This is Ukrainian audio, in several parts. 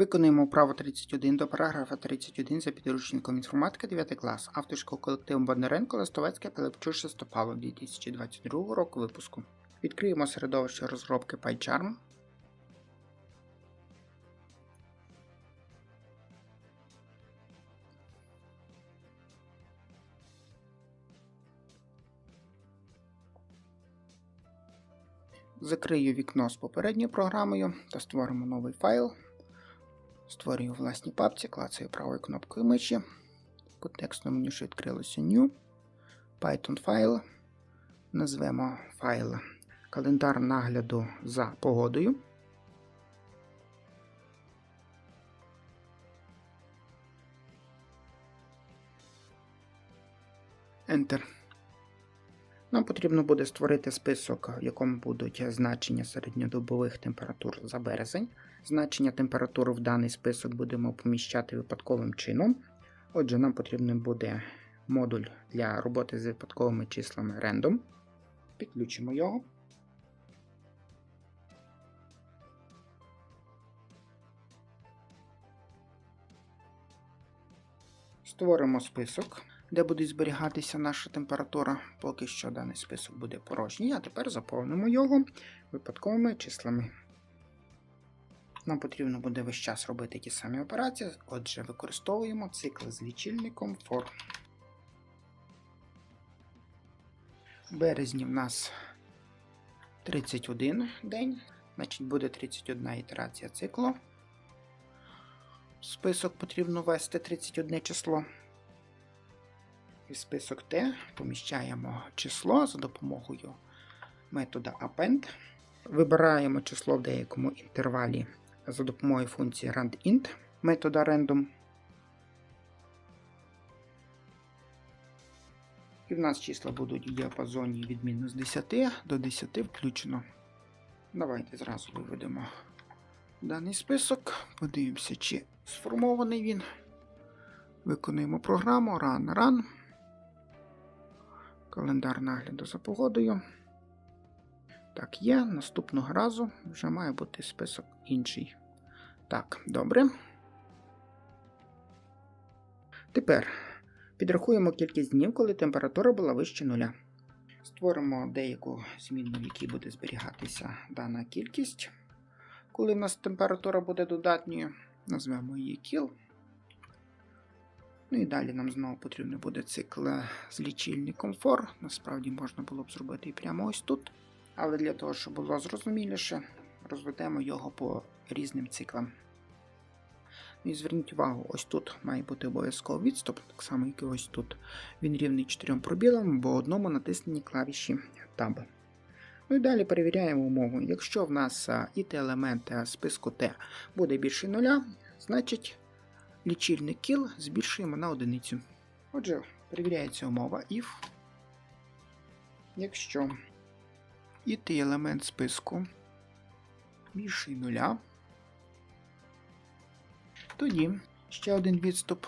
Виконуємо вправу 31 до параграфа 31 за підручником інформатики 9 клас. Авторського колективу Бондаренко, Листовецьке, Пилипчук, Шестопало 2022 року випуску. Відкриємо середовище розробки PyCharm. Закрию вікно з попередньою програмою та створимо новий файл. Створюю власні папці, клацаю правою кнопкою миші. По текстовому меню що відкрилося New. Python файл. Назвемо файл календар нагляду за погодою. Enter. Нам потрібно буде створити список, в якому будуть значення середньодобових температур за березень. Значення температур в даний список будемо поміщати випадковим чином. Отже, нам потрібен буде модуль для роботи з випадковими числами random. Підключимо його. Створимо список, де буде зберігатися наша температура. Поки що даний список буде порожній, а тепер заповнимо його випадковими числами. Нам потрібно буде весь час робити ті самі операції, отже, використовуємо цикл з лічильником for. Березні в нас 31 день, значить буде 31 ітерація циклу. Список потрібно ввести 31 число. І список T поміщаємо число за допомогою метода append. Вибираємо число в деякому інтервалі за допомогою функції randint метода random. І в нас числа будуть в діапазоні від мінус 10 до 10 включно. Давайте зразу виведемо даний список. Подивимося, чи сформований він. Виконуємо програму Run Run. Календар нагляду за погодою. Так, є. Наступного разу вже має бути список інший. Так, добре. Тепер підрахуємо кількість днів, коли температура була вище нуля. Створимо деяку змінну, в якій буде зберігатися дана кількість. Коли в нас температура буде додатньою, назвемо її кіл. Ну і далі нам знову потрібен буде цикл з лічильником for. Насправді можна було б зробити і прямо ось тут. Але для того, щоб було зрозуміліше, розведемо його по різним циклам. Ну і зверніть увагу, ось тут має бути обов'язково відступ, так само, як і ось тут. Він рівний 4 пробілам, або одному натисненні клавіші Tab. Ну і далі перевіряємо умову. Якщо в нас it елемент списку T буде більше нуля, значить лічильник kill збільшуємо на одиницю. Отже, перевіряється умова if. Якщо it елемент списку більший нуля, тоді ще один відступ.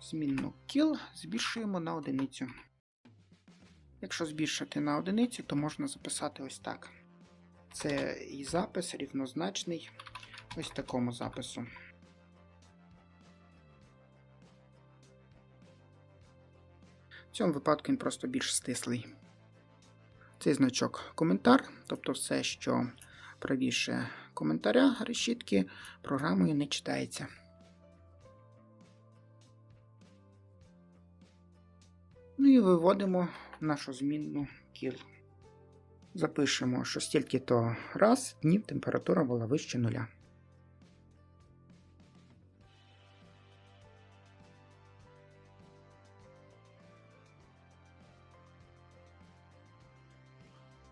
Змінну kill збільшуємо на одиницю. Якщо збільшити на одиницю, то можна записати ось так. Це і запис рівнозначний ось такому запису. В цьому випадку він просто більш стислий. Цей значок коментар, тобто все, що правіше коментаря решітки, програмою не читається. Ну і виводимо нашу змінну кіл. Запишемо, що стільки-то раз днів температура була вище нуля.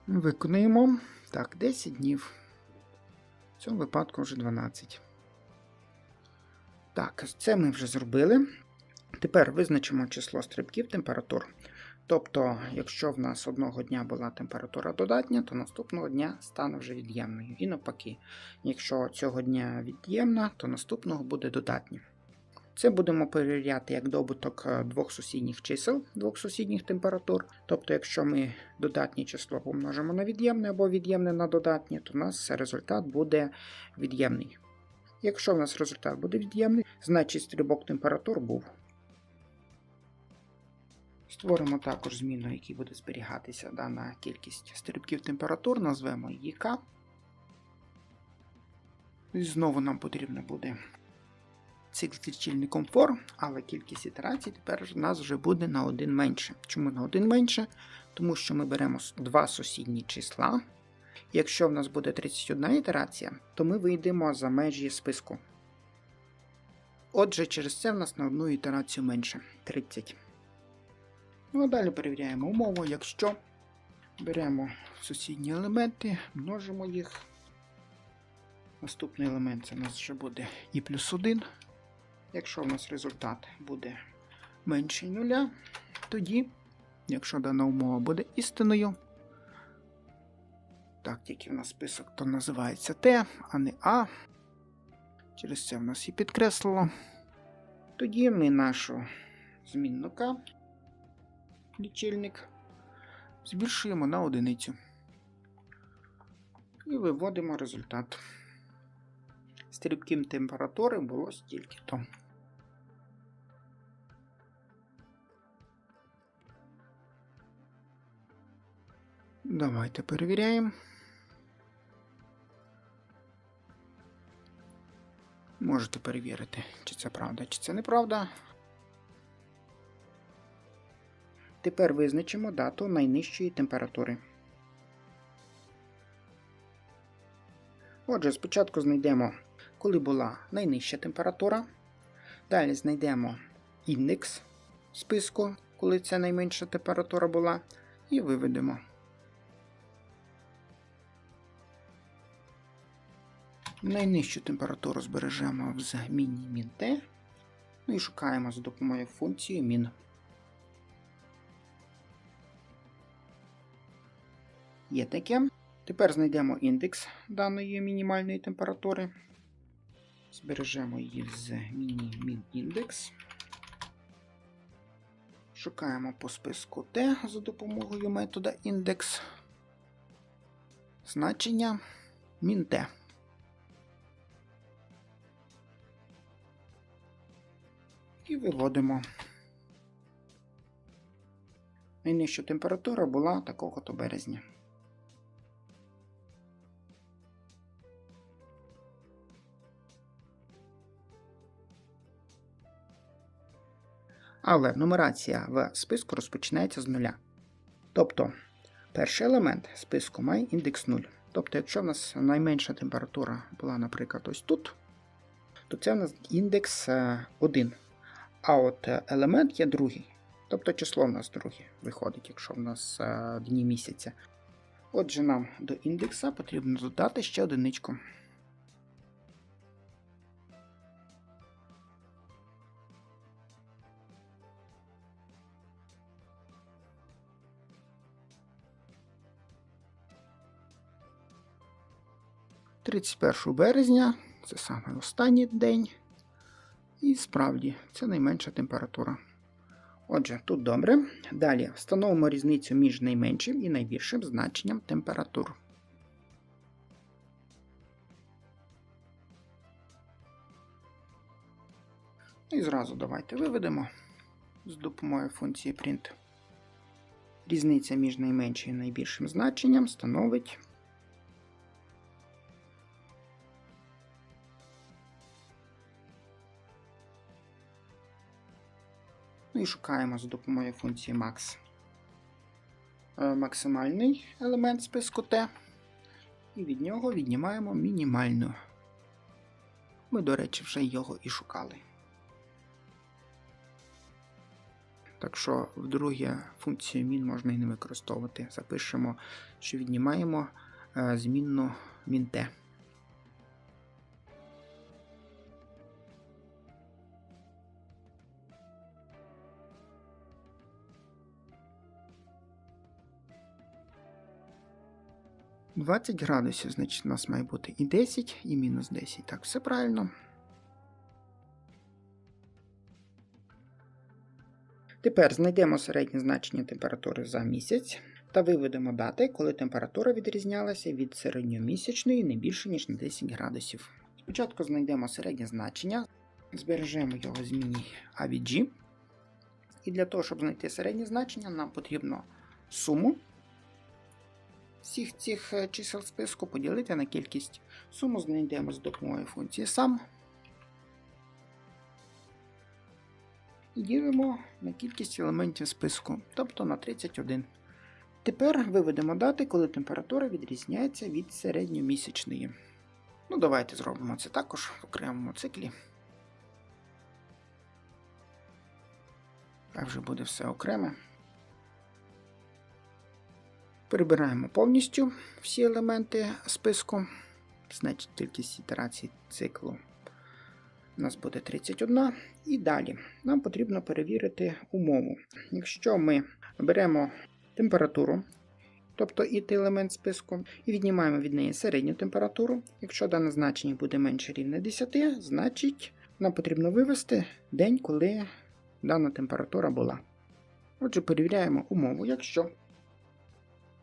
Виконуємо. Так, 10 днів. В цьому випадку вже 12. Так, це ми вже зробили. Тепер визначимо число стрибків температур. Тобто, якщо в нас одного дня була температура додатня, то наступного дня стане вже від'ємною. І навпаки, якщо цього дня від'ємна, то наступного буде додатня. Це будемо перевіряти як добуток двох сусідніх чисел, двох сусідніх температур. Тобто, якщо ми додатнє число помножимо на від'ємне або від'ємне на додатнє, то у нас результат буде від'ємний. Якщо в нас результат буде від'ємний, значить стрибок температур був. Створимо також зміну, в якій буде зберігатися дана кількість стрибків температур, назвемо її К. І знову нам потрібно буде цикл комфорт, але кількість ітерацій тепер у нас вже буде на один менше. Чому на один менше? Тому що ми беремо два сусідні числа. Якщо в нас буде 31 ітерація, то ми вийдемо за межі списку. Отже, через це в нас на одну ітерацію менше 30. Ну а далі перевіряємо умову, якщо беремо сусідні елементи, множимо їх. Наступний елемент це у нас вже буде і плюс 1. Якщо в нас результат буде менший нуля, тоді, якщо дана умова буде істиною, так, тільки в нас список то називається Т, а не А. Через це в нас і підкреслило. Тоді ми нашу змінну К, лічильник, збільшуємо на одиницю. І виводимо результат. Стрибків температури було стільки-то. Давайте перевіряємо. Можете перевірити, чи це правда, чи це неправда. Тепер визначимо дату найнижчої температури. Отже, спочатку знайдемо, коли була найнижча температура. Далі знайдемо індекс списку, коли це найменша температура була, і виведемо. Найнижчу температуру збережемо в змінні мін Т. Ну і шукаємо за допомогою функції мін. Є таке. Тепер знайдемо індекс даної мінімальної температури. Збережемо її в змінні мін індекс. Шукаємо по списку Т за допомогою метода індекс. Значення мін Т. І виводимо. Найнижча температура була такого-то березня. Але нумерація в списку розпочинається з нуля. Тобто, перший елемент списку має індекс 0. Тобто, якщо в нас найменша температура була, наприклад, ось тут, то це в нас індекс е, 1. А от е, елемент є другий. Тобто число в нас друге виходить, якщо в нас е, дні місяця. Отже, нам до індекса потрібно додати ще одиничку. Тридцять березня це саме останній день. І справді, це найменша температура. Отже, тут добре. Далі встановимо різницю між найменшим і найбільшим значенням температур. І зразу давайте виведемо з допомогою функції print. Різниця між найменшим і найбільшим значенням становить Ну, і шукаємо за допомогою функції max е, максимальний елемент списку T. І від нього віднімаємо мінімальну. Ми, до речі, вже його і шукали. Так що, вдруге, функцію Мін можна і не використовувати. Запишемо, що віднімаємо е, змінну min t. 20 градусів, значить, у нас має бути і 10, і мінус 10. Так, все правильно. Тепер знайдемо середнє значення температури за місяць та виведемо дати, коли температура відрізнялася від середньомісячної не більше, ніж на 10 градусів. Спочатку знайдемо середнє значення, збережемо його зміні AVG. І для того, щоб знайти середнє значення, нам потрібно суму всіх цих е, чисел списку поділити на кількість. Суму знайдемо з допомогою функції сам. І ділимо на кількість елементів списку, тобто на 31. Тепер виведемо дати, коли температура відрізняється від середньомісячної. Ну, давайте зробимо це також в окремому циклі. Так вже буде все окреме. Прибираємо повністю всі елементи списку. Значить, кількість ітерацій циклу у нас буде 31. І далі нам потрібно перевірити умову. Якщо ми беремо температуру, тобто іти елемент списку, і віднімаємо від неї середню температуру. Якщо дане значення буде менше рівне 10, значить нам потрібно вивести день, коли дана температура була. Отже, перевіряємо умову. Якщо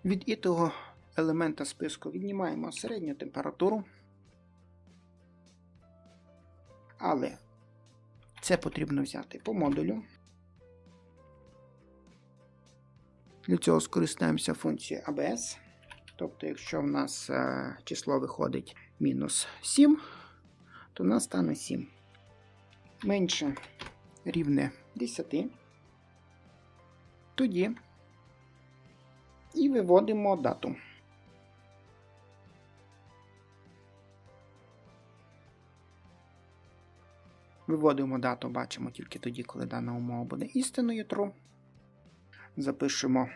від ітого елемента списку віднімаємо середню температуру, але це потрібно взяти по модулю. Для цього скористаємося функцією ABS. Тобто, якщо в нас е, число виходить мінус 7, то в нас стане 7. Менше рівне 10. Тоді і виводимо дату. Виводимо дату, бачимо тільки тоді, коли дана умова буде істинною true. Запишемо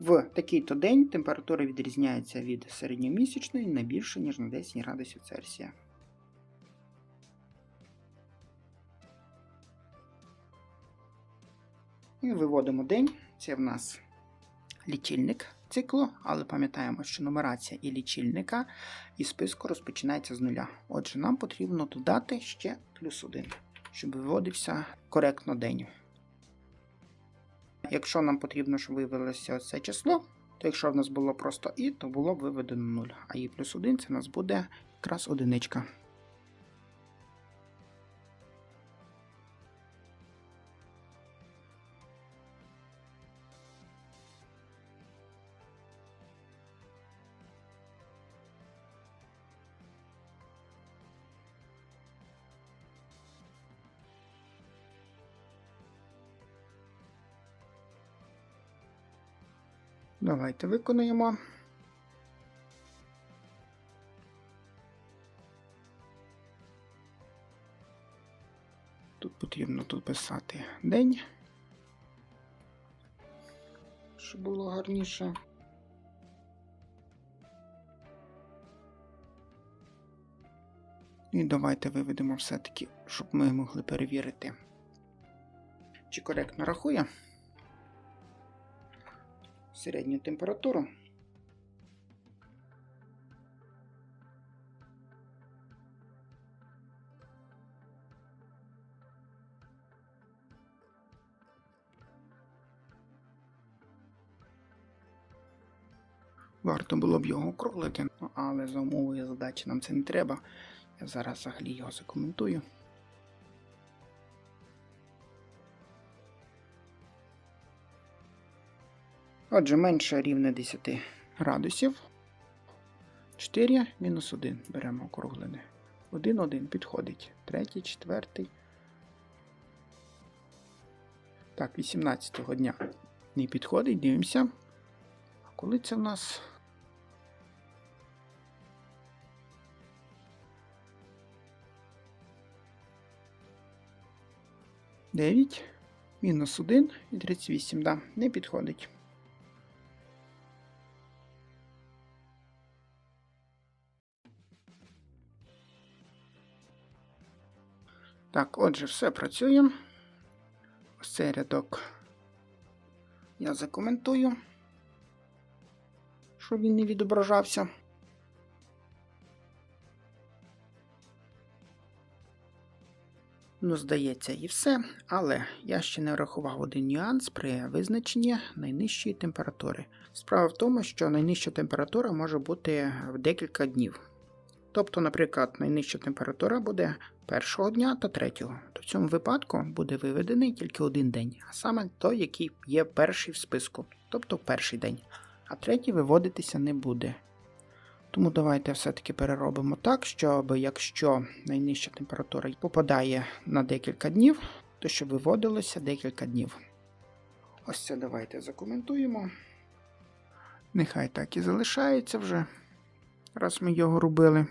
в такий-то день температура відрізняється від середньомісячної не більше, ніж на 10 градусів Цельсія. І виводимо день. Це в нас лічильник циклу, але пам'ятаємо, що нумерація і лічильника і списку розпочинається з нуля. Отже, нам потрібно додати ще плюс 1, щоб виводився коректно день. Якщо нам потрібно, щоб виявилося це число, то якщо в нас було просто і, то було б виведено 0. А і плюс 1 це у нас буде якраз одиничка. Давайте виконуємо. Тут потрібно тут писати день, щоб було гарніше. І давайте виведемо все-таки, щоб ми могли перевірити, чи коректно рахує середню температуру. Варто було б його округлити, але за умовою задачі нам це не треба. Я зараз взагалі його закоментую. Отже, менше рівне 10 градусів. 4 мінус 1 беремо округлене. 1, 1 підходить. Третій, четвертий. Так, 18-го дня не підходить, дивимося. А коли це в нас? Дев'ять, мінус 1 і 38, да, не підходить. Так, отже, все працює. Ось цей рядок я закоментую, щоб він не відображався. Ну, здається, і все, але я ще не врахував один нюанс при визначенні найнижчої температури. Справа в тому, що найнижча температура може бути в декілька днів. Тобто, наприклад, найнижча температура буде першого дня та третього. То в цьому випадку буде виведений тільки один день, а саме той, який є перший в списку, тобто перший день, а третій виводитися не буде. Тому давайте все-таки переробимо так, щоб якщо найнижча температура попадає на декілька днів, то щоб виводилося декілька днів. Ось це давайте закоментуємо. Нехай так і залишається вже, раз ми його робили.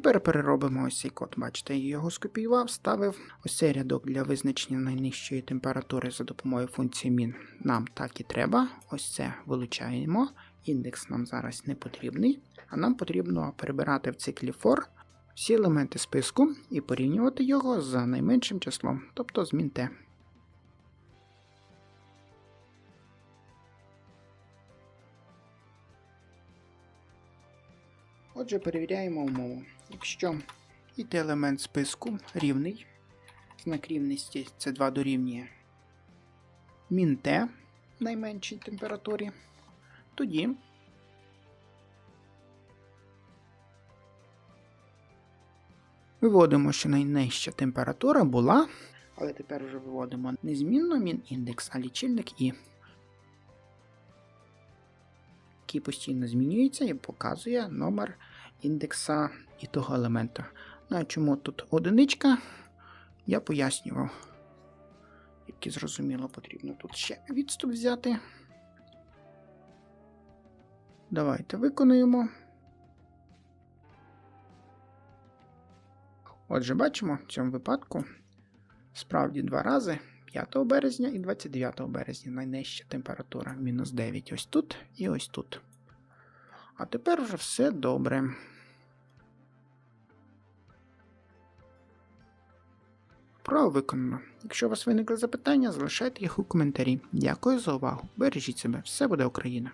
Тепер переробимо ось цей код. Бачите, я його скопіював, ставив ось цей рядок для визначення найнижчої температури за допомогою функції min. Нам так і треба. Ось це вилучаємо. Індекс нам зараз не потрібний, а нам потрібно перебирати в циклі for всі елементи списку і порівнювати його за найменшим числом, тобто з min t. Отже, перевіряємо умову. Якщо іти елемент списку рівний, знак рівності це 2 дорівнює мін Т найменшій температурі, тоді виводимо, що найнижча температура була, але тепер вже виводимо не змінно мін індекс, а лічильник І. Який постійно змінюється і показує номер індекса і того елемента. Ну а чому тут одиничка, я пояснював. Тільки зрозуміло, потрібно тут ще відступ взяти. Давайте виконуємо. Отже, бачимо в цьому випадку справді два рази 5 березня і 29 березня найнижча температура мінус 9 ось тут і ось тут. А тепер вже все добре. Право виконано. Якщо у вас виникли запитання, залишайте їх у коментарі. Дякую за увагу. Бережіть себе, все буде Україна!